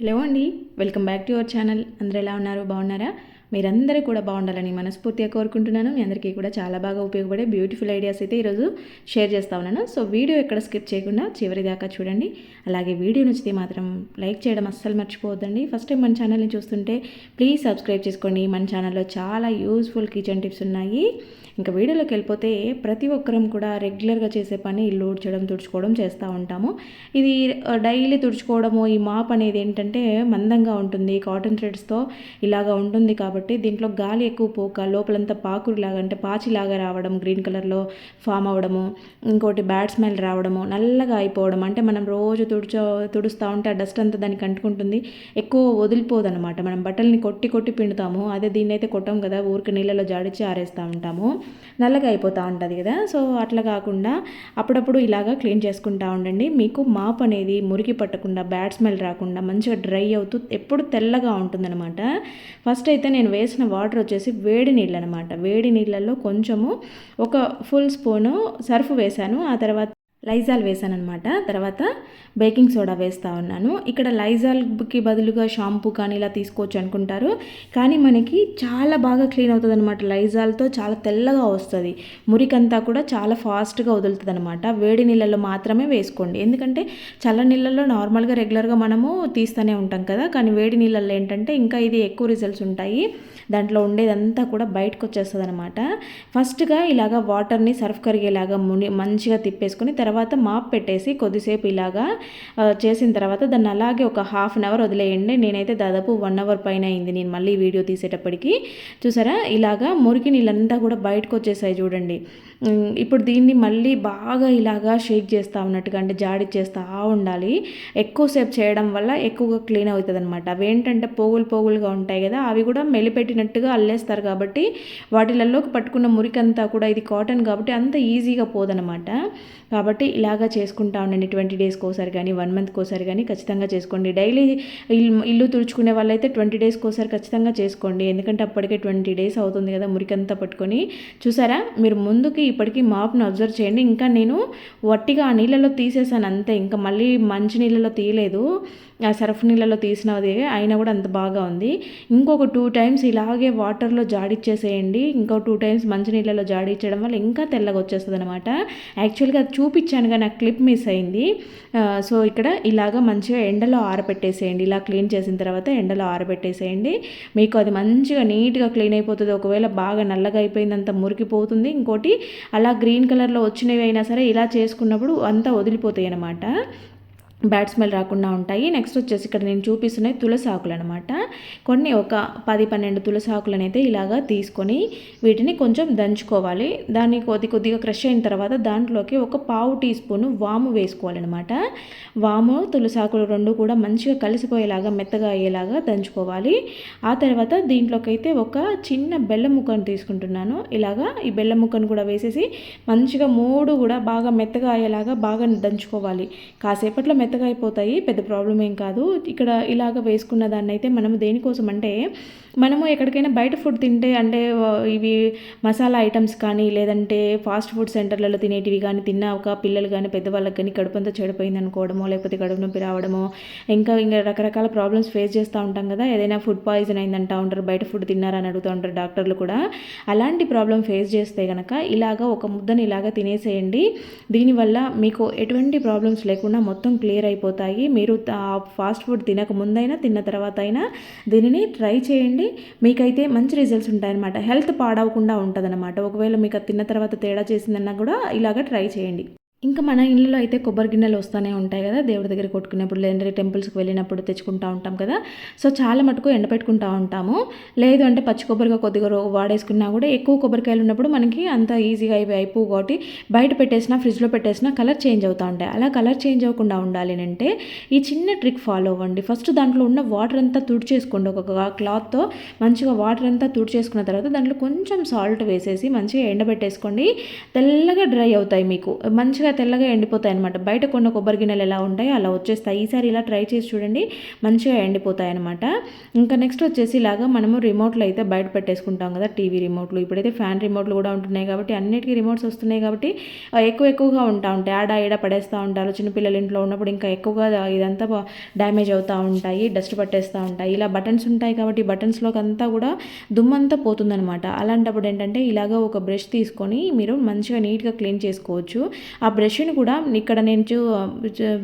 Hello అండి welcome back to your channel. అందరూ ఎలా ఉన్నారు? బాగున్నారా? మీరందరూ కూడా బాగుండాలని మనస్ఫూర్తిగా కోరుకుంటున్నాను. మీ అందరికీ కూడా చాలా బాగా ఉపయోగపడే బ్యూటిఫుల్ ఐడియాస్ అయితే ఈరోజు షేర్ చేస్తా ఉన్నాను. సో వీడియో ఎక్కడ స్కిప్ చేయకుండా చివరి దాకా చూడండి. అలాగే వీడియో నచ్చితే మాత్రం లైక్ చేయడం అస్సలు మర్చిపోవద్దండి. ఫస్ట్ టైం మన ఛానల్ని చూస్తుంటే ప్లీజ్ సబ్స్క్రైబ్ చేసుకోండి. మన ఛానల్లో చాలా యూస్ఫుల్ కిచెన్ టిప్స్ ఉన్నాయి. ఇంకా వీడియోలోకి వెళ్ళిపోతే ప్రతి ఒక్కరం కూడా రెగ్యులర్గా చేసే పని ఇల్లు ఊడ్చడం తుడుచుకోవడం చేస్తూ ఉంటాము. ఇది డైలీ తుడుచుకోవడము ఈ మాప్ అనేది ఏంటంటే మందంగా ఉంటుంది. కాటన్ థ్రెడ్స్తో ఇలాగా ఉంటుంది కాబట్టి దీంట్లో గాలి ఎక్కువ పోక లోపలంతా పాకురులాగా అంటే పాచిలాగా రావడం గ్రీన్ కలర్లో ఫామ్ అవ్వడము ఇంకోటి బ్యాడ్ స్మెల్ రావడము నల్లగా అయిపోవడం అంటే మనం రోజు తుడుచో తుడుస్తూ ఉంటే ఆ డస్ట్ అంతా దానికి అంటుకుంటుంది. ఎక్కువ వదిలిపోదు అనమాట మనం బట్టల్ని కొట్టి కొట్టి పిండుతాము. అదే దీన్ని అయితే కొట్టాం కదా ఊరికి నీళ్ళలో జాడిచ్చి ఆరేస్తూ ఉంటాము. నల్లగా అయిపోతూ ఉంటుంది కదా. సో అట్లా కాకుండా అప్పుడప్పుడు ఇలాగా క్లీన్ చేసుకుంటూ ఉండండి. మీకు మాప్ అనేది మురికి పట్టకుండా బ్యాడ్ స్మెల్ రాకుండా మంచిగా డ్రై అవుతూ ఎప్పుడు తెల్లగా ఉంటుందన్నమాట. ఫస్ట్ అయితే నేను వేసిన వాటర్ వచ్చేసి వేడి నీళ్ళు అనమాట వేడి నీళ్ళల్లో కొంచెము ఒక ఫుల్ స్పూను సర్ఫ్ వేశాను. ఆ తర్వాత లైజాల్ వేసాను అనమాట తర్వాత బేకింగ్ సోడా వేస్తూ ఉన్నాను. ఇక్కడ లైజాల్కి బదులుగా షాంపూ కానీ ఇలా తీసుకోవచ్చు అనుకుంటారు. కానీ మనకి చాలా బాగా క్లీన్ అవుతుంది అనమాట లైజాల్తో చాలా తెల్లగా వస్తుంది. మురికంతా కూడా చాలా ఫాస్ట్గా వదులుతుంది అనమాట వేడి నీళ్ళల్లో మాత్రమే వేసుకోండి. ఎందుకంటే చల్ల నీళ్ళల్లో నార్మల్గా రెగ్యులర్గా మనము తీస్తూనే ఉంటాం కదా. కానీ వేడి నీళ్ళల్లో ఏంటంటే ఇంకా ఇది ఎక్కువ రిజల్ట్స్ ఉంటాయి. దాంట్లో ఉండేదంతా కూడా బయటకు వచ్చేస్తుంది అనమాట ఫస్ట్గా ఇలాగ వాటర్ని సర్ఫ్ కరిగేలాగా ముని మంచిగా తిప్పేసుకొని తర్వాత మాప్ పెట్టేసి కొద్దిసేపు ఇలాగా చేసిన తర్వాత దాన్ని అలాగే ఒక హాఫ్ అన్ అవర్ వదిలేయండి. నేనైతే దాదాపు వన్ అవర్ పైన అయింది నేను మళ్ళీ వీడియో తీసేటప్పటికి. చూసారా? ఇలాగా మురికి నీళ్ళంతా కూడా బయటకు వచ్చేసాయి చూడండి. ఇప్పుడు దీన్ని మళ్ళీ బాగా ఇలాగా షేక్ చేస్తూ ఉన్నట్టుగా అంటే జాడి చేస్తూ ఉండాలి. ఎక్కువసేపు చేయడం వల్ల ఎక్కువగా క్లీన్ అవుతుంది అనమాట అవి ఏంటంటే పోగులు పోగులుగా ఉంటాయి కదా అవి కూడా మెలిపెట్టినట్టుగా అల్లేస్తారు కాబట్టి వాటిలలోకి పట్టుకున్న మురికంతా కూడా ఇది కాటన్ కాబట్టి అంత ఈజీగా పోదనమాట కాబట్టి ఇలాగా చేసుకుంటా ఉండండి. ట్వంటీ డేస్కి ఒకసారి కానీ వన్ మంత్కి ఒకసారి కానీ ఖచ్చితంగా చేసుకోండి. డైలీ ఇల్లు తుడుచుకునే వాళ్ళైతే ట్వంటీ డేస్కి ఒకసారి ఖచ్చితంగా చేసుకోండి. ఎందుకంటే అప్పటికే ట్వంటీ డేస్ అవుతుంది కదా మురికంతా పట్టుకొని. చూసారా? మీరు ముందుకి ఇప్పటికీ మాప్ను అబ్జర్వ్ చేయండి. ఇంకా నేను వట్టిగా ఆ నీళ్ళలో తీసేసాను అంతే. ఇంకా మళ్ళీ మంచి నీళ్ళలో తీయలేదు. ఆ సర్ఫ్ నీళ్ళలో తీసినది అయినా కూడా అంత బాగా ఉంది. ఇంకొక టూ టైమ్స్ ఇలాగే వాటర్లో జాడిచ్చేసేయండి. ఇంకో టూ టైమ్స్ మంచి నీళ్ళలో జాడిచ్చడం వల్ల ఇంకా తెల్లగా వచ్చేస్తుంది అనమాట యాక్చువల్గా అది చూపించాను కానీ ఆ క్లిప్ మిస్ అయింది. సో ఇక్కడ ఇలాగ మంచిగా ఎండలో ఆరబెట్టేసేయండి. ఇలా క్లీన్ చేసిన తర్వాత ఎండలో ఆరబెట్టేసేయండి. మీకు అది మంచిగా నీట్గా క్లీన్ అయిపోతుంది. ఒకవేళ బాగా నల్లగా అయిపోయిందంత మురికిపోతుంది. ఇంకోటి అలా గ్రీన్ కలర్లో వచ్చినవి అయినా సరే ఇలా చేసుకున్నప్పుడు అంతా వదిలిపోతాయి అనమాట బ్యాడ్ స్మెల్ రాకుండా ఉంటాయి. నెక్స్ట్ వచ్చేసి ఇక్కడ నేను చూపిస్తున్నాయి తులసి ఆకులు అనమాట కొన్ని ఒక పది పన్నెండు తులసి ఆకులను అయితే ఇలాగా తీసుకొని వీటిని కొంచెం దంచుకోవాలి. దాన్ని కొద్ది కొద్దిగా క్రష్ అయిన తర్వాత దాంట్లోకి ఒక పావు టీ స్పూన్ వాము వేసుకోవాలన్నమాట వాము తులసి ఆకులు రెండు కూడా మంచిగా కలిసిపోయేలాగా మెత్తగా అయ్యేలాగా దంచుకోవాలి. ఆ తర్వాత దీంట్లోకి అయితే ఒక చిన్న బెల్లం ముక్కను తీసుకుంటున్నాను. ఇలాగా ఈ బెల్లం ముక్కను కూడా వేసేసి మంచిగా మూడు కూడా బాగా మెత్తగా అయ్యేలాగా బాగా దంచుకోవాలి. కాసేపట్లో మెత్తగా అయిపోతాయి పెద్ద ప్రాబ్లం ఏం కాదు. ఇక్కడ ఇలాగ వేసుకున్న దాన్ని అయితే మనం దేనికోసం అంటే మనము ఎక్కడికైనా బయట ఫుడ్ తింటే అంటే ఇవి మసాలా ఐటమ్స్ కానీ లేదంటే ఫాస్ట్ ఫుడ్ సెంటర్లలో తినేటివి కానీ తిన్నాక పిల్లలు కానీ పెద్దవాళ్ళకి కానీ కడుపంతా చెడిపోయింది అనుకోవడమో లేకపోతే కడుపు నొప్పి రావడమో ఇంకా ఇంకా రకరకాల ప్రాబ్లమ్స్ ఫేస్ చేస్తూ ఉంటాం కదా ఏదైనా ఫుడ్ పాయిజన్ అయిందంటా ఉంటారు బయట ఫుడ్ తిన్నారని అడుగుతూ ఉంటారు డాక్టర్లు కూడా. అలాంటి ప్రాబ్లం ఫేస్ చేస్తే కనుక ఇలాగ ఒక ముద్దని ఇలాగ తినేసేయండి. దీనివల్ల మీకు ఎటువంటి ప్రాబ్లమ్స్ లేకుండా మొత్తం క్లియర్ అయిపోతాయి. మీరు ఫాస్ట్ ఫుడ్ తినక ముందైనా తిన్న తర్వాత అయినా దీనిని ట్రై చేయండి. మీకైతే మంచి రిజల్ట్స్ ఉంటాయన్నమాట. హెల్త్ పాడవకుండా ఉంటుందన్నమాట. ఒకవేళ మీకు తిన్న తర్వాత తేడా చేసిందన్నా కూడా ఇలాగ ట్రై చేయండి. ఇంకా మన ఇళ్ళలో అయితే కొబ్బరి గిన్నెలు వస్తూనే ఉంటాయి కదా దేవుడి దగ్గర కొట్టుకునేప్పుడు లేదంటే టెంపుల్స్కి వెళ్ళినప్పుడు తెచ్చుకుంటూ ఉంటాం కదా. సో చాలా మటుకు ఎండపెట్టుకుంటూ ఉంటాము. లేదు అంటే పచ్చి కొబ్బరిగా కొద్దిగా వాడేసుకున్నా కూడా ఎక్కువ కొబ్బరికాయలు ఉన్నప్పుడు మనకి అంత ఈజీగా ఇవి అయిపో కాబట్టి బయట పెట్టేసినా ఫ్రిడ్జ్లో పెట్టేసినా కలర్ చేంజ్ అవుతూ ఉంటాయి. అలా కలర్ చేంజ్ అవ్వకుండా ఉండాలి అంటే ఈ చిన్న ట్రిక్ ఫాలో అవ్వండి. ఫస్ట్ దాంట్లో ఉన్న వాటర్ అంతా తుడిచేసుకోండి. ఒక క్లాత్తో మంచిగా వాటర్ అంతా తుడిచేసుకున్న తర్వాత దాంట్లో కొంచెం సాల్ట్ వేసేసి మంచిగా ఎండబెట్టేసుకోండి. తెల్లగా డ్రై అవుతాయి మీకు. మంచిగా మంచిగా తెల్లగా ఎండిపోతాయి అనమాట బయట కొన్న కొబ్బరి గిన్నెలు ఎలా ఉంటాయో అలా వచ్చేస్తాయి. ఈసారి ఇలా ట్రై చేసి చూడండి మంచిగా ఎండిపోతాయి అనమాట ఇంకా నెక్స్ట్ వచ్చేసి ఇలాగా మనము రిమోట్లు అయితే బయట పెట్టేసుకుంటాం కదా టీవీ రిమోట్లు. ఇప్పుడైతే ఫ్యాన్ రిమోట్లు కూడా ఉంటున్నాయి కాబట్టి అన్నిటికీ రిమోట్స్ వస్తున్నాయి కాబట్టి ఎక్కువ ఎక్కువగా ఉంటా ఉంటాయి. ఆడ ఈడ పడేస్తూ ఉంటారు. చిన్నపిల్లలు ఇంట్లో ఉన్నప్పుడు ఇంకా ఎక్కువగా ఇదంతా డ్యామేజ్ అవుతూ ఉంటాయి డస్ట్ పట్టేస్తూ ఉంటాయి. ఇలా బటన్స్ ఉంటాయి కాబట్టి బటన్స్లోకి అంతా కూడా దుమ్మంతా పోతుందనమాట అలాంటప్పుడు ఏంటంటే ఇలాగ ఒక బ్రష్ తీసుకొని మీరు మంచిగా నీట్గా క్లీన్ చేసుకోవచ్చు. ఆ బ్రష్ని కూడా ఇక్కడ నేను చూ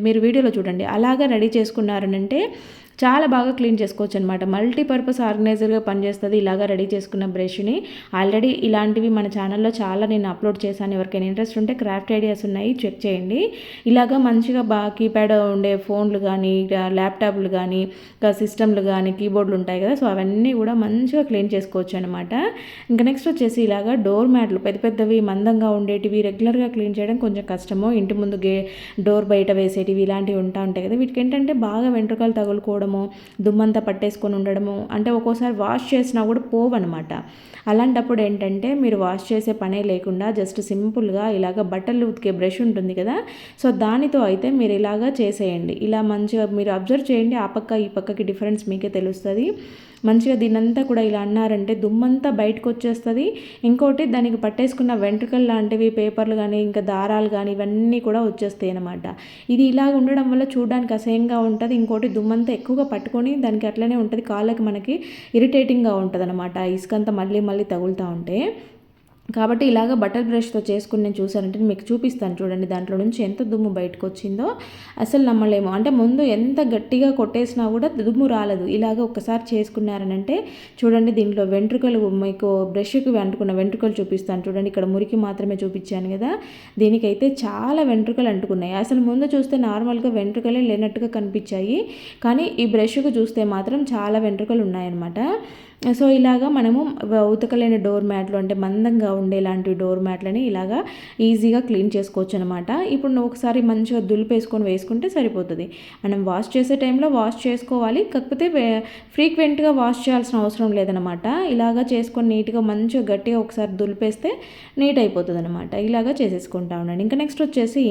మీరు వీడియోలో చూడండి. అలాగా రెడీ చేసుకున్నారనంటే చాలా బాగా క్లీన్ చేసుకోవచ్చు అనమాట మల్టీపర్పస్ ఆర్గనైజర్గా పనిచేస్తుంది. ఇలాగా రెడీ చేసుకున్న బ్రష్ని ఆల్రెడీ ఇలాంటివి మన ఛానల్లో చాలా నేను అప్లోడ్ చేశాను. ఎవరికైనా ఇంట్రెస్ట్ ఉంటే క్రాఫ్ట్ ఐడియాస్ ఉన్నాయి చెక్ చేయండి. ఇలాగా మంచిగా బాగా కీప్యాడ్ ఉండే ఫోన్లు కానీ ల్యాప్టాప్లు కానీ ఇంకా సిస్టమ్లు కానీ కీబోర్డ్లు ఉంటాయి కదా. సో అవన్నీ కూడా మంచిగా క్లీన్ చేసుకోవచ్చు అనమాట ఇంకా నెక్స్ట్ వచ్చేసి ఇలాగా డోర్ మ్యాట్లు పెద్ద పెద్దవి మందంగా ఉండేటివి రెగ్యులర్గా క్లీన్ చేయడం కొంచెం కష్టము. ఇంటి ముందు గే డోర్ బయట వేసేటివి ఇలాంటివి ఉంటా ఉంటాయి కదా. వీటికి ఏంటంటే బాగా వెంట్రుకలు తగులుకోవడం రావడము దుమ్మంతా పట్టేసుకొని ఉండడము అంటే ఒక్కోసారి వాష్ చేసినా కూడా పోవన్నమాట. అలాంటప్పుడు ఏంటంటే మీరు వాష్ చేసే పనే లేకుండా జస్ట్ సింపుల్గా ఇలాగ బట్టలు ఉతికే బ్రష్ ఉంటుంది కదా సో దానితో అయితే మీరు ఇలాగా చేసేయండి. ఇలా మంచిగా మీరు అబ్జర్వ్ చేయండి ఆ పక్క ఈ పక్కకి డిఫరెన్స్ మీకే తెలుస్తుంది. మంచిగా దీనంతా కూడా ఇలా అన్నారంటే దుమ్మంతా బయటకు వచ్చేస్తుంది ఇంకోటి దానికి పట్టేసుకున్న వెంట్రుకలు లాంటివి పేపర్లు కానీ ఇంకా దారాలు కానీ ఇవన్నీ కూడా వచ్చేస్తాయి అనమాట ఇది ఇలాగ ఉండడం వల్ల చూడడానికి అసహ్యంగా ఉంటుంది. ఇంకోటి దుమ్మంతా ఎక్కువగా పట్టుకొని దానికి అట్లనే ఉంటుంది. కాళ్ళకి మనకి ఇరిటేటింగ్గా ఉంటుంది అనమాట ఇసుకంతా మళ్ళీ మళ్ళీ తగులుతూ ఉంటే. కాబట్టి ఇలాగ బటర్ బ్రష్తో చేసుకుని నేను చూసానంటే మీకు చూపిస్తాను చూడండి దాంట్లో నుంచి ఎంత దుమ్ము బయటకు వచ్చిందో అసలు నమ్మలేము. అంటే ముందు ఎంత గట్టిగా కొట్టేసినా కూడా దుమ్ము రాలేదు. ఇలాగ ఒక్కసారి చేసుకున్నారనంటే చూడండి దీంట్లో వెంట్రుకలు మీకు బ్రష్కి అంటుకున్న వెంట్రుకలు చూపిస్తాను చూడండి. ఇక్కడ మురికి మాత్రమే చూపించాను కదా. దీనికైతే చాలా వెంట్రుకలు అంటుకున్నాయి. అసలు ముందు చూస్తే నార్మల్గా వెంట్రుకలే లేనట్టుగా కనిపించాయి. కానీ ఈ బ్రష్కు చూస్తే మాత్రం చాలా వెంట్రుకలు ఉన్నాయన్నమాట. సో ఇలాగా మనము ఉతకలేని డోర్ మ్యాట్లు అంటే మందంగా ఉండేలాంటి డోర్ మ్యాట్లని ఇలాగా ఈజీగా క్లీన్ చేసుకోవచ్చు అనమాట ఇప్పుడు నువ్వు ఒకసారి మంచిగా దులిపేసుకొని వేసుకుంటే సరిపోతుంది. మనం వాష్ చేసే టైంలో వాష్ చేసుకోవాలి కాకపోతే ఫ్రీక్వెంట్గా వాష్ చేయాల్సిన అవసరం లేదనమాట. ఇలాగా చేసుకొని నీట్గా మంచిగా గట్టిగా ఒకసారి దులిపేస్తే నీట్ అయిపోతుంది అనమాట ఇలాగా చేసేసుకుంటా ఉండండి. ఇంకా నెక్స్ట్ వచ్చేసి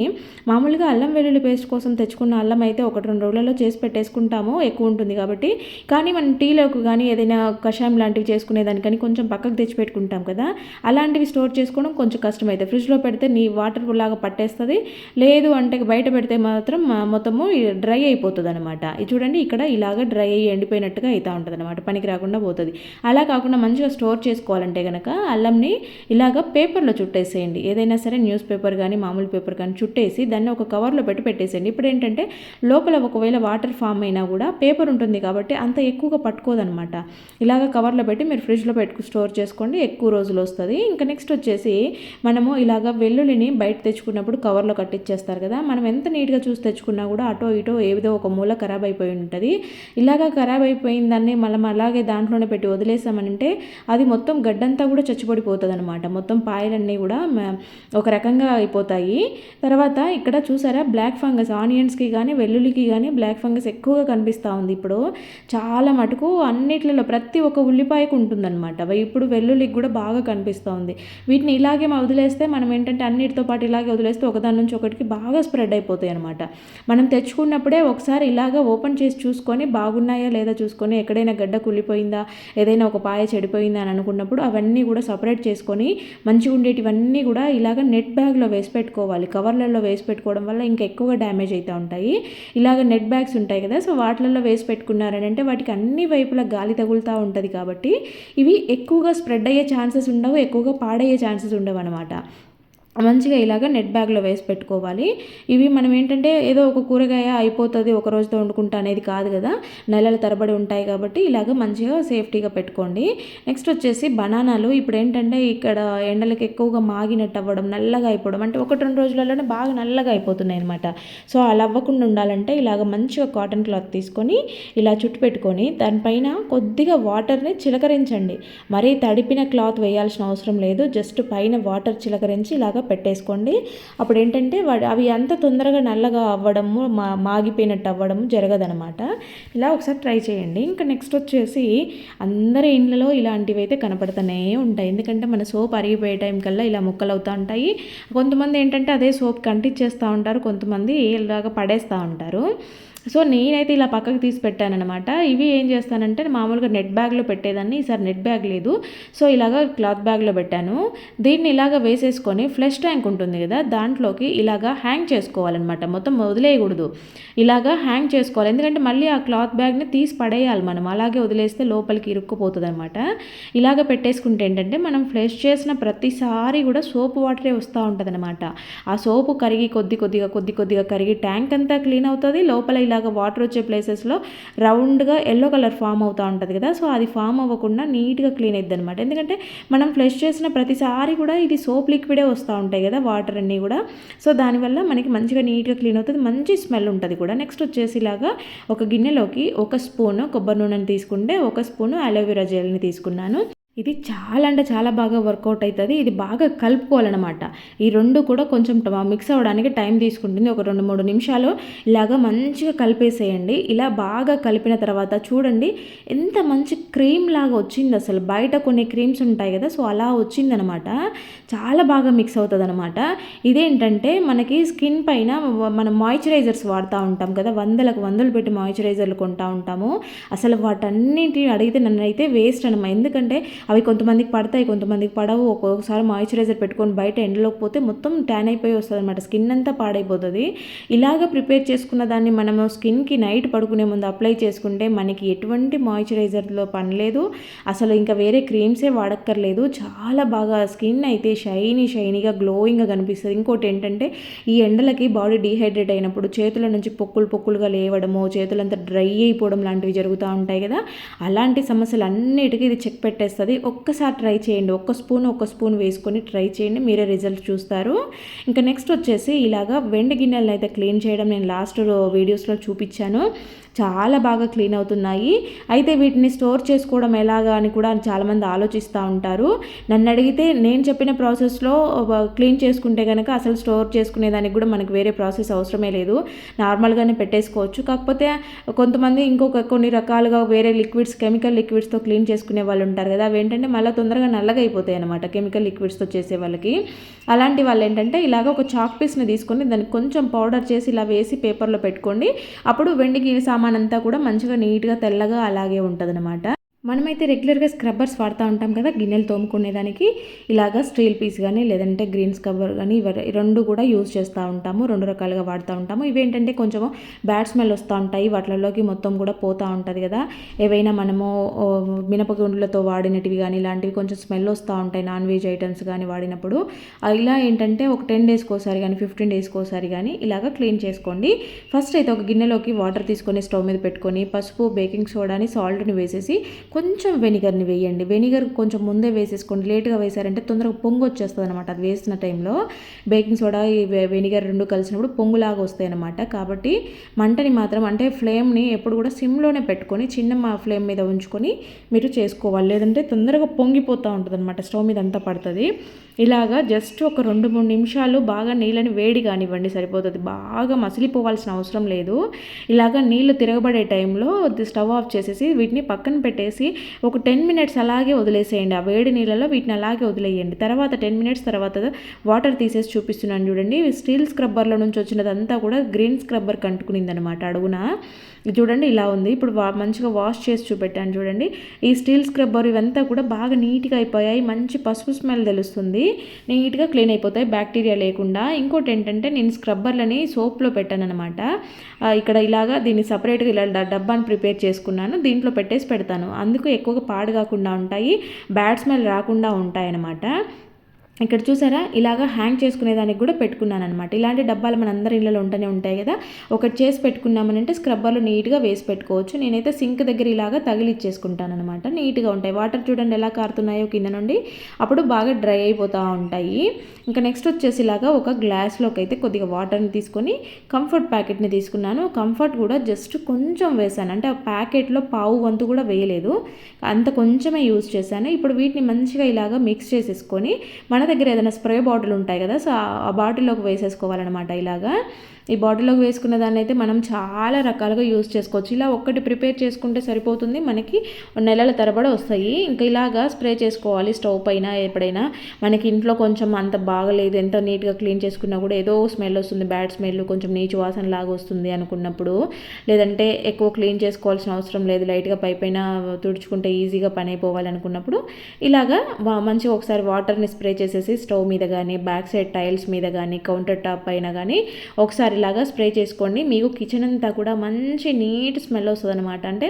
మామూలుగా అల్లం వెల్లుల్లి పేస్ట్ కోసం తెచ్చుకున్న అల్లం అయితే ఒకటి రెండు రోజులలో చేసి పెట్టేసుకుంటాము ఎక్కువ ఉంటుంది కాబట్టి. కానీ మనం టీలోకి కానీ ఏదైనా కషాయం లాంటివి చేసుకునేదానికని కొంచెం పక్కకు తెచ్చి పెట్టుకుంటాం కదా. అలాంటివి స్టోర్ చేసుకోవడం కొంచెం కష్టమైతే. ఫ్రిడ్జ్లో పెడితే నీ వాటర్ లాగా పట్టేస్తుంది. లేదు అంటే బయట పెడితే మాత్రం మొత్తము డ్రై అయిపోతుంది అనమాట ఇది చూడండి ఇక్కడ ఇలాగ డ్రై అయ్యి ఎండిపోయినట్టుగా అవుతూ ఉంటుంది అనమాట పనికి రాకుండా పోతుంది. అలా కాకుండా మంచిగా స్టోర్ చేసుకోవాలంటే కనుక అల్లంని ఇలాగ పేపర్లో చుట్టేసేయండి. ఏదైనా సరే న్యూస్ పేపర్ కానీ మామూలు పేపర్ కానీ చుట్టేసి దాన్ని ఒక కవర్లో పెట్టి పెట్టేసేయండి. ఇప్పుడు ఏంటంటే లోపల ఒకవేళ వాటర్ ఫామ్ అయినా కూడా పేపర్ ఉంటుంది కాబట్టి అంత ఎక్కువగా పట్టుకోదనమాట ఇలాగ కవర్లో పెట్టి మీరు ఫ్రిడ్జ్లో పెట్టుకు స్టోర్ చేసుకోండి. ఎక్కువ రోజులు వస్తుంది. ఇంకా నెక్స్ట్ వచ్చేసి మనము ఇలాగ వెల్లుల్లిని బయట తెచ్చుకున్నప్పుడు కవర్లో కట్టించేస్తారు కదా. మనం ఎంత నీట్గా చూసి తెచ్చుకున్నా కూడా అటో ఇటో ఏదో ఒక మూల ఖరాబ్ అయిపోయి ఉంటుంది. ఇలాగా ఖరాబ్ అయిపోయిన దాన్ని మనం అలాగే దాంట్లోనే పెట్టి వదిలేసామనంటే అది మొత్తం గడ్డంతా కూడా చచ్చిపడిపోతుంది అనమాట మొత్తం పాయలన్నీ కూడా ఒక రకంగా అయిపోతాయి. తర్వాత ఇక్కడ చూసారా? బ్లాక్ ఫంగస్ ఆనియన్స్కి కానీ వెల్లుల్లికి కానీ బ్లాక్ ఫంగస్ ఎక్కువగా కనిపిస్తూ ఉంది ఇప్పుడు. చాలా మటుకు అన్నిట్లలో ప్రతి ఒక్క ఒక ఉల్లిపాయకు ఉంటుందన్నమాట. ఇప్పుడు వెల్లుల్లికి కూడా బాగా కనిపిస్తూ ఉంది. వీటిని ఇలాగే వదిలేస్తే మనం ఏంటంటే అన్నిటితో పాటు ఇలాగే వదిలేస్తే ఒకదాని నుంచి ఒకటికి బాగా స్ప్రెడ్ అయిపోతాయి అనమాట మనం తెచ్చుకున్నప్పుడే ఒకసారి ఇలాగ ఓపెన్ చేసి చూసుకొని బాగున్నాయా లేదా చూసుకొని ఎక్కడైనా గడ్డ కుళ్ళిపోయిందా ఏదైనా ఒక పాయ చెడిపోయిందా అని అనుకున్నప్పుడు అవన్నీ కూడా సపరేట్ చేసుకొని మంచిగా ఉండేటివన్నీ కూడా ఇలాగ నెట్ బ్యాగ్లో వేసి పెట్టుకోవాలి. కవర్లలో వేసి పెట్టుకోవడం వల్ల ఇంకా ఎక్కువగా డ్యామేజ్ అవుతూ ఉంటాయి. ఇలాగ నెట్ బ్యాగ్స్ ఉంటాయి కదా సో వాటిలలో వేసి పెట్టుకున్నారని అంటే వాటికి అన్ని వైపులా గాలి తగులుతూ ఉంటుంది. కాబట్టి ఇవి ఎక్కువగా స్ప్రెడ్ అయ్యే ఛాన్సెస్ ఉండవు ఎక్కువగా పాడయ్యే ఛాన్సెస్ ఉండవు అనమాట మంచిగా ఇలాగ నెట్ బ్యాగ్లో వేసి పెట్టుకోవాలి. ఇవి మనం ఏంటంటే ఏదో ఒక కూరగాయ అయిపోతుంది ఒక రోజుతో వండుకుంటా అనేది కాదు కదా. నెలల తరబడి ఉంటాయి కాబట్టి ఇలాగ మంచిగా సేఫ్టీగా పెట్టుకోండి. నెక్స్ట్ వచ్చేసి బనానాలు. ఇప్పుడు ఏంటంటే ఇక్కడ ఎండలకు ఎక్కువగా మాగినట్టు అవ్వడం నల్లగా అయిపోవడం అంటే ఒకటి రెండు రోజులలోనే బాగా నల్లగా అయిపోతున్నాయి అనమాట సో అలా అవ్వకుండా ఉండాలంటే ఇలాగ మంచిగా కాటన్ క్లాత్ తీసుకొని ఇలా చుట్టు పెట్టుకొని దానిపైన కొద్దిగా వాటర్ని చిలకరించండి. మరీ తడిపిన క్లాత్ వేయాల్సిన అవసరం లేదు. జస్ట్ పైన వాటర్ చిలకరించి ఇలాగ పెట్టేసుకోండి. అప్పుడు ఏంటంటే అవి అంత తొందరగా నల్లగా అవ్వడము మా మాగిపోయినట్టు అవ్వడము జరగదనమాట. ఇలా ఒకసారి ట్రై చేయండి. ఇంకా నెక్స్ట్ వచ్చేసి అందరి ఇండ్లలో ఇలాంటివి అయితే కనపడుతూనే ఉంటాయి. ఎందుకంటే మన సోప్ అరిగిపోయే టైం కల్లా ఇలా ముక్కలు అవుతూ ఉంటాయి. కొంతమంది ఏంటంటే అదే సోప్ కంటిచ్చేస్తూ ఉంటారు. కొంతమంది ఇలాగ పడేస్తూ ఉంటారు. సో నేనైతే ఇలా పక్కకు తీసి పెట్టానమాట ఇవి ఏం చేస్తానంటే మామూలుగా నెట్ బ్యాగ్లో పెట్టేదాన్ని ఈసారి నెట్ బ్యాగ్ లేదు. సో ఇలాగ క్లాత్ బ్యాగ్లో పెట్టాను. దీన్ని ఇలాగ వేసేసుకొని ఫ్లెష్ ట్యాంక్ ఉంటుంది కదా దాంట్లోకి ఇలాగ హ్యాంగ్ చేసుకోవాలన్నమాట. మొత్తం వదిలేయకూడదు. ఇలాగ హ్యాంగ్ చేసుకోవాలి. ఎందుకంటే మళ్ళీ ఆ క్లాత్ బ్యాగ్ని తీసి పడేయాలి మనం. అలాగే వదిలేస్తే లోపలికి ఇరుక్కుపోతుంది అనమాట ఇలాగ పెట్టేసుకుంటే ఏంటంటే మనం ఫ్లెష్ చేసిన ప్రతిసారి కూడా సోప్ వాటరే వస్తూ ఉంటుంది అనమాట ఆ సోపు కరిగి కొద్ది కొద్దిగా కొద్ది కొద్దిగా కరిగి ట్యాంక్ అంతా క్లీన్ అవుతుంది లోపల ఇలాగ వాటర్ వచ్చే ప్లేసెస్లో రౌండ్గా ఎల్లో కలర్ ఫామ్ అవుతూ ఉంటుంది కదా. సో అది ఫామ్ అవ్వకుండా నీట్గా క్లీన్ అవుతుంది అనమాట ఎందుకంటే మనం ఫ్లెష్ చేసిన ప్రతిసారి కూడా ఇది సోప్ లిక్విడే వస్తూ ఉంటాయి కదా వాటర్ అన్నీ కూడా. సో దానివల్ల మనకి మంచిగా నీట్గా క్లీన్ అవుతుంది మంచి స్మెల్ ఉంటుంది కూడా. నెక్స్ట్ వచ్చేసి ఇలాగా ఒక గిన్నెలోకి ఒక స్పూన్ కొబ్బరి నూనెని తీసుకుంటే ఒక స్పూన్ అలోవెరా జెల్ని తీసుకున్నాను. ఇది చాలా అంటే చాలా బాగా వర్కౌట్ అవుతుంది ఇది బాగా కలుపుకోవాలన్నమాట. ఈ రెండు కూడా కొంచెం మిక్స్ అవ్వడానికి టైం తీసుకుంటుంది. ఒక రెండు మూడు నిమిషాలు ఇలాగ మంచిగా కలిపేసేయండి. ఇలా బాగా కలిపిన తర్వాత చూడండి ఎంత మంచి క్రీమ్ లాగా వచ్చింది అసలు. బయట కొన్ని క్రీమ్స్ ఉంటాయి కదా సో అలా వచ్చిందనమాట చాలా బాగా మిక్స్ అవుతుంది అనమాట ఇదేంటంటే మనకి స్కిన్ పైన మనం మాయిశ్చరైజర్స్ వాడుతూ ఉంటాం కదా వందలకు వందలు పెట్టి మాయిశ్చరైజర్లు కొంటూ ఉంటాము. అసలు వాటన్నింటిని అడిగితే నన్ను అయితే వేస్ట్ అనమాట ఎందుకంటే అవి కొంతమందికి పడతాయి కొంతమందికి పడవు. ఒక్కొక్కసారి మాయిశ్చరైజర్ పెట్టుకొని బయట ఎండలోకి పోతే మొత్తం ట్యాన్ అయిపోయి వస్తుంది అనమాట స్కిన్ అంతా పాడైపోతుంది. ఇలాగ ప్రిపేర్ చేసుకున్న దాన్ని మనము స్కిన్కి నైట్ పడుకునే ముందు అప్లై చేసుకుంటే మనకి ఎటువంటి మాయిశ్చరైజర్లో పనిలేదు అసలు ఇంకా వేరే క్రీమ్సే వాడక్కర్లేదు. చాలా బాగా స్కిన్ అయితే షైనీ షైనీగా గ్లోయింగ్గా కనిపిస్తుంది. ఇంకోటి ఏంటంటే ఈ ఎండలకి బాడీ డీహైడ్రేట్ అయినప్పుడు చేతుల నుంచి పొక్కులు పొక్కులుగా లేవడము చేతులంతా డ్రై అయిపోవడం లాంటివి జరుగుతూ ఉంటాయి కదా. అలాంటి సమస్యలు అన్నిటికీ ఇది చెక్ పెట్టేస్తుంది. వస్తుంది ఒక్కసారి ట్రై చేయండి. ఒక్క స్పూన్ ఒక స్పూన్ వేసుకొని ట్రై చేయండి. మీరే రిజల్ట్ చూస్తారు. ఇంకా నెక్స్ట్ వచ్చేసి ఇలాగా వెండి గిన్నెలను అయితే క్లీన్ చేయడం నేను లాస్ట్ వీడియోస్లో చూపించాను. చాలా బాగా క్లీన్ అవుతున్నాయి. అయితే వీటిని స్టోర్ చేసుకోవడం ఎలాగా అని కూడా చాలామంది ఆలోచిస్తూ ఉంటారు. నన్ను అడిగితే నేను చెప్పిన ప్రాసెస్లో క్లీన్ చేసుకుంటే కనుక అసలు స్టోర్ చేసుకునేదానికి కూడా మనకు వేరే ప్రాసెస్ అవసరమే లేదు. నార్మల్గానే పెట్టేసుకోవచ్చు. కాకపోతే కొంతమంది ఇంకొక కొన్ని రకాలుగా వేరే లిక్విడ్స్ కెమికల్ లిక్విడ్స్తో క్లీన్ చేసుకునే వాళ్ళు ఉంటారు కదా. అవి ఏంటంటే మళ్ళీ తొందరగా నల్లగా అయిపోతాయి అనమాట కెమికల్ లిక్విడ్స్తో చేసే వాళ్ళకి. అలాంటి వాళ్ళు ఏంటంటే ఇలాగ ఒక చాక్ పీస్ని తీసుకొని దానికి కొంచెం పౌడర్ చేసి ఇలా వేసి పేపర్లో పెట్టుకోండి. అప్పుడు వెండికి సామాన్ సామాన్ అంతా కూడా మంచిగా నీట్గా తెల్లగా అలాగే ఉంటుంది మనమైతే రెగ్యులర్గా స్క్రబ్బర్స్ వాడుతూ ఉంటాం కదా గిన్నెలు తోముకునేదానికి. ఇలాగా స్టీల్ పీస్ కానీ లేదంటే గ్రీన్ స్క్రబ్బర్ కానీ రెండు కూడా యూజ్ చేస్తూ ఉంటాము. రెండు రకాలుగా వాడుతూ ఉంటాము. ఇవేంటంటే కొంచెం బ్యాడ్ స్మెల్ వస్తూ ఉంటాయి. వాటిలోకి మొత్తం కూడా పోతూ ఉంటుంది కదా. ఏవైనా మనము మినపగుండ్లతో వాడినటివి కానీ ఇలాంటివి కొంచెం స్మెల్ వస్తూ ఉంటాయి. నాన్ వెజ్ ఐటమ్స్ కానీ వాడినప్పుడు. ఇలా ఏంటంటే ఒక టెన్ డేస్కి ఒకసారి కానీ ఫిఫ్టీన్ డేస్కి ఒకసారి కానీ ఇలాగ క్లీన్ చేసుకోండి. ఫస్ట్ అయితే ఒక గిన్నెలోకి వాటర్ తీసుకొని స్టవ్ మీద పెట్టుకొని పసుపు బేకింగ్ సోడాని సాల్ట్ని వేసేసి కొంచెం వెనిగర్ని వేయండి. వెనిగర్ కొంచెం ముందే వేసేసుకోండి. లేట్గా వేసారంటే తొందరగా పొంగు వచ్చేస్తుంది అనమాట అది వేసిన టైంలో బేకింగ్ సోడా వెనిగర్ రెండు కలిసినప్పుడు పొంగులాగా వస్తాయి అనమాట కాబట్టి మంటని మాత్రం అంటే ఫ్లేమ్ని ఎప్పుడు కూడా సిమ్లోనే పెట్టుకొని చిన్న మా ఫ్లేమ్ మీద ఉంచుకొని మీరు చేసుకోవాలి. లేదంటే తొందరగా పొంగిపోతూ ఉంటుంది అనమాట స్టవ్ మీద అంతా పడుతుంది. ఇలాగా జస్ట్ ఒక రెండు మూడు నిమిషాలు బాగా నీళ్ళని వేడి కానివ్వండి సరిపోతుంది. బాగా మసిలిపోవాల్సిన అవసరం లేదు. ఇలాగా నీళ్ళు తిరగబడే టైంలో స్టవ్ ఆఫ్ చేసేసి వీటిని పక్కన పెట్టేసి ఒక టెన్ మినిట్స్ అలాగే వదిలేసేయండి. ఆ వేడి నీళ్ళలో వీటిని అలాగే వదిలేయండి. తర్వాత టెన్ మినిట్స్ తర్వాత వాటర్ తీసేసి చూపిస్తున్నాను చూడండి. స్టీల్ స్క్రబ్బర్లో నుంచి వచ్చినదంతా కూడా గ్రీన్ స్క్రబ్బర్ కంటుకునిందనమాట అడుగున. చూడండి ఇలా ఉంది. ఇప్పుడు మంచిగా వాష్ చేసి చూపెట్టాను చూడండి. ఈ స్టీల్ స్క్రబ్బర్ ఇవంతా కూడా బాగా నీట్గా అయిపోయాయి. మంచి పసుపు స్మెల్ తెలుస్తుంది. నీట్గా క్లీన్ అయిపోతాయి. బ్యాక్టీరియా లేకుండా. ఇంకోటి ఏంటంటే నేను స్క్రబ్బర్లని సోప్లో పెట్టాను అనమాట ఇక్కడ ఇలాగా దీన్ని సపరేట్గా ఇలా డబ్బాని ప్రిపేర్ చేసుకున్నాను. దీంట్లో పెట్టేసి పెడతాను. అందుకు ఎక్కువగా పాడు కాకుండా ఉంటాయి. బ్యాడ్ స్మెల్ రాకుండా ఉంటాయన్నమాట. ఇక్కడ చూసారా? ఇలాగా హ్యాంగ్ చేసుకునేదానికి కూడా పెట్టుకున్నాను అనమాట ఇలాంటి డబ్బాలు మన అందరి ఇళ్ళలో ఉంటూనే ఉంటాయి కదా. ఒకటి చేసి పెట్టుకున్నామని అంటే స్క్రబ్బర్లు నీట్గా వేసి పెట్టుకోవచ్చు. నేనైతే సింక్ దగ్గర ఇలాగా తగిలిచ్చేసుకుంటాను అనమాట నీట్గా ఉంటాయి. వాటర్ చూడండి ఎలా కారుతున్నాయో కింద నుండి. అప్పుడు బాగా డ్రై అయిపోతూ ఉంటాయి. ఇంకా నెక్స్ట్ వచ్చేసి ఇలాగా ఒక గ్లాస్లోకి అయితే కొద్దిగా వాటర్ని తీసుకొని కంఫర్ట్ ప్యాకెట్ని తీసుకున్నాను. కంఫర్ట్ కూడా జస్ట్ కొంచెం వేసాను అంటే ఆ ప్యాకెట్లో పావు వంతు కూడా వేయలేదు. అంత కొంచెమే యూజ్ చేశాను. ఇప్పుడు వీటిని మంచిగా ఇలాగా మిక్స్ చేసేసుకొని మన మన దగ్గర ఏదైనా స్ప్రే బాటిల్ ఉంటాయి కదా సో ఆ బాటిల్లోకి వేసేసుకోవాలన్నమాట ఇలాగా. ఈ బాటిల్లోకి వేసుకున్న దాన్ని అయితే మనం చాలా రకాలుగా యూజ్ చేసుకోవచ్చు. ఇలా ఒక్కటి ప్రిపేర్ చేసుకుంటే సరిపోతుంది మనకి నెలల తరబడి వస్తాయి. ఇంకా ఇలాగా స్ప్రే చేసుకోవాలి స్టవ్ పైన ఎప్పుడైనా. మనకి ఇంట్లో కొంచెం అంత బాగలేదు ఎంత నీట్గా క్లీన్ చేసుకున్నా కూడా ఏదో స్మెల్ వస్తుంది బ్యాడ్ స్మెల్ కొంచెం నీచు వాసన లాగా వస్తుంది అనుకున్నప్పుడు. లేదంటే ఎక్కువ క్లీన్ చేసుకోవాల్సిన అవసరం లేదు లైట్గా పై పైన తుడుచుకుంటే ఈజీగా పని అయిపోవాలనుకున్నప్పుడు. ఇలాగా మంచిగా ఒకసారి వాటర్ని స్ప్రే వేసేసి స్టవ్ మీద కానీ బ్యాక్ సైడ్ టైల్స్ మీద కానీ కౌంటర్ టాప్ పైన కానీ ఒకసారి ఇలాగా స్ప్రే చేసుకోండి. మీకు కిచెన్ అంతా కూడా మంచి నీట్ స్మెల్ వస్తుంది అనమాట అంటే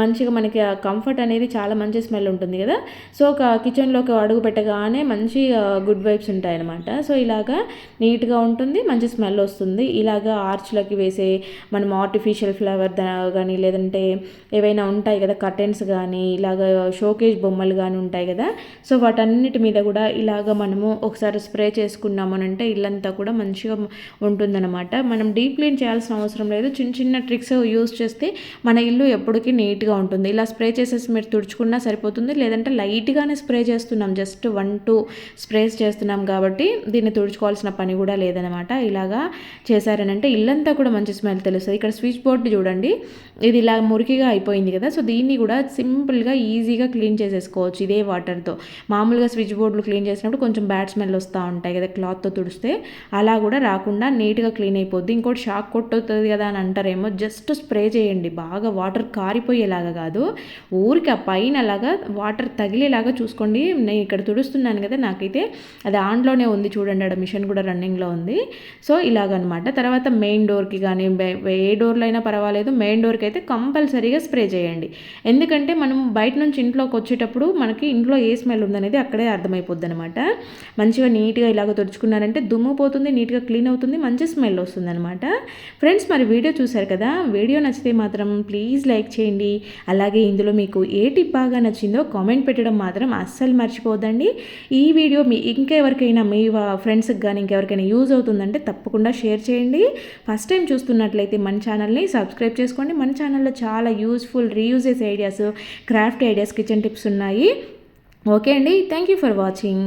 మంచిగా మనకి కంఫర్ట్ అనేది చాలా మంచి స్మెల్ ఉంటుంది కదా. సో ఒక కిచెన్లోకి అడుగు పెట్టగానే మంచి గుడ్ వైబ్స్ ఉంటాయన్నమాట. సో ఇలాగా నీట్గా ఉంటుంది మంచి స్మెల్ వస్తుంది. ఇలాగా ఆర్చ్లోకి వేసే మనం ఆర్టిఫిషియల్ ఫ్లవర్ కానీ లేదంటే ఏవైనా ఉంటాయి కదా కర్టెన్స్ కానీ ఇలాగ షోకేజ్ బొమ్మలు కానీ ఉంటాయి కదా. సో వాటన్నిటి మీద కూడా ఇలాగ మనము ఒకసారి స్ప్రే చేసుకున్నామనంటే ఇల్లంతా కూడా మంచిగా ఉంటుందన్నమాట. మనం డీప్ క్లీన్ చేయాల్సిన అవసరం లేదు. చిన్న చిన్న ట్రిక్స్ యూస్ చేస్తే మన ఇల్లు ఎప్పటికీ నీట్గా ఉంటుంది. ఇలా స్ప్రే చేసేసి మీరు తుడుచుకున్నా సరిపోతుంది. లేదంటే లైట్గానే స్ప్రే చేస్తున్నాం. జస్ట్ వన్ టూ స్ప్రేస్ చేస్తున్నాం కాబట్టి దీన్ని తుడుచుకోవాల్సిన పని కూడా లేదనమాట ఇలాగా చేశారనంటే ఇల్లంతా కూడా మంచి స్మెల్ తెలుస్తుంది. ఇక్కడ స్విచ్ బోర్డు చూడండి. ఇది ఇలా మురికిగా అయిపోయింది కదా సో దీన్ని కూడా సింపుల్గా ఈజీగా క్లీన్ చేసేసుకోవచ్చు ఇదే వాటర్తో. మామూలుగా స్విచ్ బోర్డులు క్లీన్ చేసినప్పుడు కొంచెం బ్యాడ్ స్మెల్ వస్తూ ఉంటాయి కదా క్లాత్తో తుడిస్తే అలా కూడా రాకుండా నీట్గా క్లీన్ అయిపోద్ది. ఇంకోటి షాక్ కొట్టుతుంది కదా అని అంటారేమో జస్ట్ స్ప్రే చేయండి బాగా వాటర్ కారిపోయేలాగా కాదు ఊరికి ఆ పైన అలాగా వాటర్ తగిలేలాగా చూసుకోండి. నేను ఇక్కడ తుడుస్తున్నాను కదా నాకైతే అది ఆన్లోనే ఉంది చూడండి అక్కడ మిషన్ కూడా రన్నింగ్లో ఉంది. సో ఇలాగనమాట. తర్వాత మెయిన్ డోర్కి కానీ ఏ డోర్లో అయినా పర్వాలేదు మెయిన్ డోర్కి అయితే కంపల్సరీగా స్ప్రే చేయండి. ఎందుకంటే మనం బయట నుంచి ఇంట్లోకి వచ్చేటప్పుడు మనకి ఇంట్లో ఏ స్మెల్ ఉందనేది అక్కడే అర్థమైపోద్ది అనమాట మంచిగా నీట్గా ఇలాగ తుడుచుకున్నారంటే దుమ్ము పోతుంది నీట్గా క్లీన్ అవుతుంది మంచి స్మెల్ వస్తుంది అనమాట ఫ్రెండ్స్ మరి వీడియో చూసారు కదా? వీడియో నచ్చితే మాత్రం ప్లీజ్ లైక్ చేయండి. అలాగే ఇందులో మీకు ఏ టిప్ బాగా నచ్చిందో కామెంట్ పెట్టడం మాత్రం అస్సలు మర్చిపోదండి ఈ వీడియో మీ ఇంకెవరికైనా మీ ఫ్రెండ్స్కి కానీ ఇంకెవరికైనా యూజ్ అవుతుందంటే తప్పకుండా షేర్ చేయండి. ఫస్ట్ టైం చూస్తున్నట్లయితే మన ఛానల్ని సబ్స్క్రైబ్ చేసుకోండి. మన ఛానల్లో చాలా useful reuses ideas craft ideas kitchen tips ఉన్నాయి. ఓకే అండి థ్యాంక్ యూ ఫర్ వాచింగ్